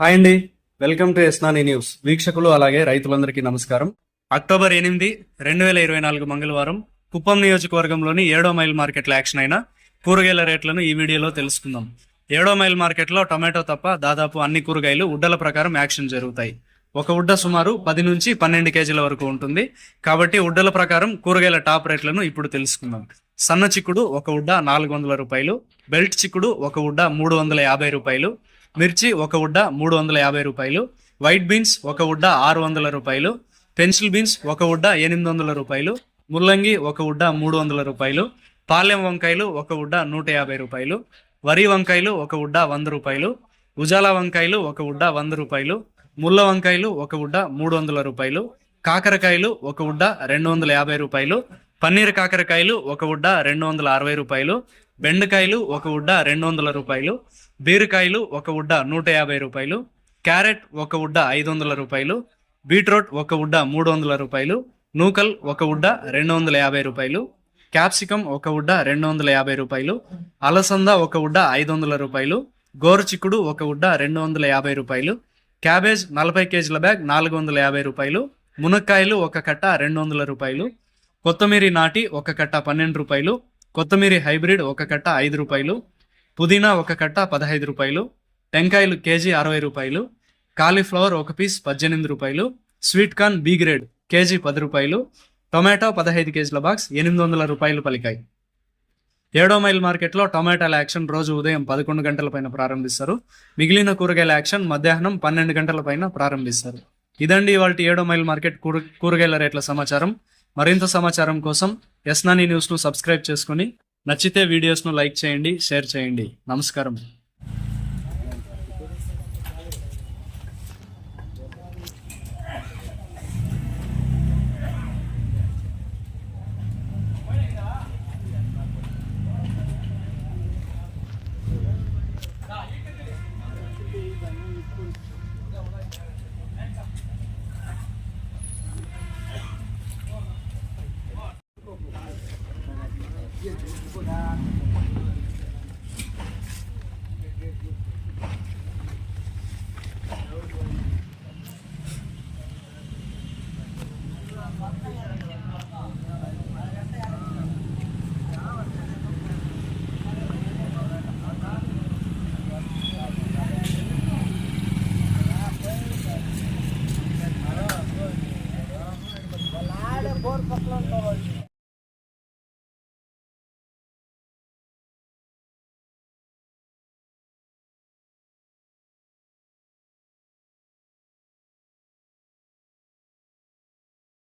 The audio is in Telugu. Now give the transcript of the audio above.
హాయ్ అండి. వెల్కమ్ టు ఎస్నాని న్యూస్. వీక్షకులు అలాగే రైతులందరికీ నమస్కారం. అక్టోబర్ ఎనిమిది రెండు వేల ఇరవై నాలుగు మంగళవారం కుప్పం నియోజకవర్గంలోని ఏడో మైల్ మార్కెట్లో యాక్షన్ అయిన కూరగాయల రేట్లను ఈ వీడియోలో తెలుసుకుందాం. ఏడో మైల్ మార్కెట్లో టొమాటో తప్ప దాదాపు అన్ని కూరగాయలు ఉడ్డల ప్రకారం యాక్షన్ జరుగుతాయి. ఒక ఉడ్డ సుమారు పది నుంచి పన్నెండు కేజీల వరకు ఉంటుంది. కాబట్టి ఉడ్డల ప్రకారం కూరగాయల టాప్ రేట్లను ఇప్పుడు తెలుసుకుందాం. సన్న చిక్కుడు ఒక ఉడ్డ నాలుగు వందల రూపాయలు బెల్ట్ చిక్కుడు ఒక ఉడ్డ మూడు వందల యాభై రూపాయలు మిర్చి ఒక ఉడ్డ మూడు వందల యాభై రూపాయలు వైట్ బీన్స్ ఒక ఉడ్డ ఆరు వందల రూపాయలు పెన్సిల్ బీన్స్ ఒక ఉడ్డ ఎనిమిది వందల రూపాయలు ముల్లంగి ఒక ఉడ్డ మూడు వందల రూపాయలు పాలెం వంకాయలు ఒక ఉడ్డ నూట యాభై రూపాయలు వరి వంకాయలు ఒక ఉడ్డ వంద రూపాయలు ఉజాలా వంకాయలు ఒక ఉడ్డ వంద రూపాయలు ముళ్ళ వంకాయలు ఒక ఉడ్డ మూడు వందల రూపాయలు కాకరకాయలు ఒక ఉడ్డ రెండు వందల యాభై రూపాయలు పన్నీర్ కాకరకాయలు ఒక ఉడ్డ రెండు వందల అరవై రూపాయలు బెండకాయలు ఒక ఉడ్డ రెండు వందల రూపాయలు బీరకాయలు ఒక ఉడ్డ నూట యాభై రూపాయలు క్యారెట్ ఒక ఉడ్డ ఐదు వందల రూపాయలు బీట్రూట్ ఒక ఉడ్డ మూడు వందల రూపాయలు నూకల్ ఒక ఉడ్డ రెండు వందల యాభై రూపాయలు క్యాప్సికం ఒక ఉడ్డ రెండు వందల యాభై రూపాయలు అలసంద ఒక ఉడ్డ ఐదు వందల రూపాయలు గోరుచిక్కుడు ఒక ఉడ్డ రెండు వందల యాభై రూపాయలు క్యాబేజ్ నలభై కేజీల బ్యాగ్ నాలుగు వందల యాభై రూపాయలు మునక్కాయలు ఒక కట్ట రెండు వందల రూపాయలు కొత్తమీరి నాటి ఒక కట్ట పన్నెండు రూపాయలు కొత్తమీరి హైబ్రిడ్ ఒక కట్ట ఐదు రూపాయలు పుదీనా ఒక కట్ట పదహైదు రూపాయలు టెంకాయలు కేజీ అరవై రూపాయలు కాలీఫ్లవర్ ఒక పీస్ పద్దెనిమిది రూపాయలు sweet corn B grade KG పది రూపాయలు టొమాటో పదహైదు కేజీల బాక్స్ ఎనిమిది వందల రూపాయలు పలికాయి. ఏడో మైల్ మార్కెట్లో టొమాటోల యాక్షన్ రోజు ఉదయం పదకొండు గంటల పైన ప్రారంభిస్తారు. మిగిలిన కూరగాయల యాక్షన్ మధ్యాహ్నం పన్నెండు గంటల పైన ప్రారంభిస్తారు. ఇదండి ఇవాళ ఏడో మైల్ మార్కెట్ కూర కూరగాయల రేట్ల సమాచారం. మరింత సమాచారం కోసం ఎస్నాని న్యూస్ను సబ్స్క్రైబ్ చేసుకుని నచ్చితే వీడియోస్ను లైక్ చేయండి షేర్ చేయండి. నమస్కారం. और पकड़ो